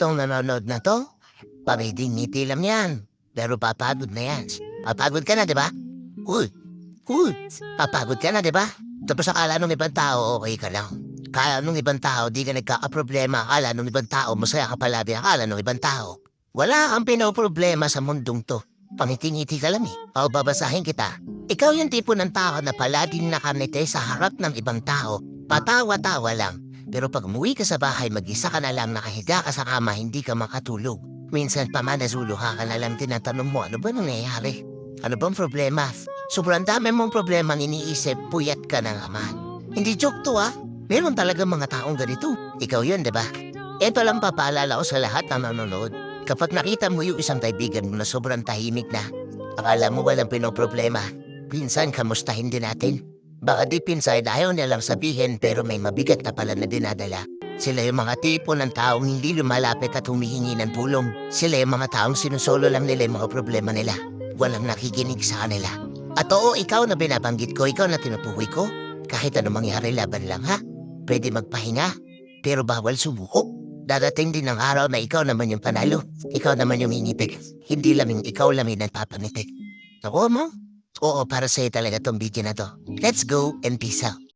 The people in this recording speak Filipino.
tong nanonood na to, pamiding ngiti lang yan. Pero papagod na yan. Papagod ka na, di ba? Uy, uy, papagod ka na, di ba? Tapos akala nung ibang tao, okay ka lang. Kaya nung ibang tao, di ka nagkakaproblema. Akala nung ibang tao, masaya ka palagi. Akala nung ibang tao. Wala kang pinoproblema sa mundong to. Pangiti-ngiti ka lang eh. O babasahin kita. Ikaw yung tipo ng tao na palaging nakamite sa harap ng ibang tao. Patawa-tawa lang. Pero pag umuwi ka sa bahay, mag-isa ka na lang nakahiga ka sa kama, hindi ka makatulog. Minsan pa man nazuluha ka na lang tinatanong mo, ano ba nangyayari? Ano bang problema? Sobrang dami mong problema iniisip, puyat ka na naman. Hindi joke to ah. Meron talaga mga taong ganito. Ikaw yun, di ba? Ito lang papaalala ko sa lahat na nanonood. Kapag nakita mo yung isang kaibigan mo na sobrang tahimik na, akala mo walang pinoproblema, pinsan kamustahin din natin. Baka deep inside ayaw nilang sabihin pero may mabigat na pala na dinadala. Sila yung mga tipo ng taong hindi lumalapit at humihingi ng tulong. Sila yung mga taong sinusolo lang nila yung mga problema nila. Walang nakikinig sa kanila. At oo, ikaw na binabanggit ko, ikaw na tinutukoy ko. Kahit ano mangyari laban lang ha. Pwede magpahinga, pero bawal sumuko. Dadating din ang araw na ikaw naman yung panalo. Ikaw naman yung inipig. Hindi laming ikaw lang yung nagpapanitig. Ako mo? Oo, para sa'yo talaga tong video na to. Let's go and peace out.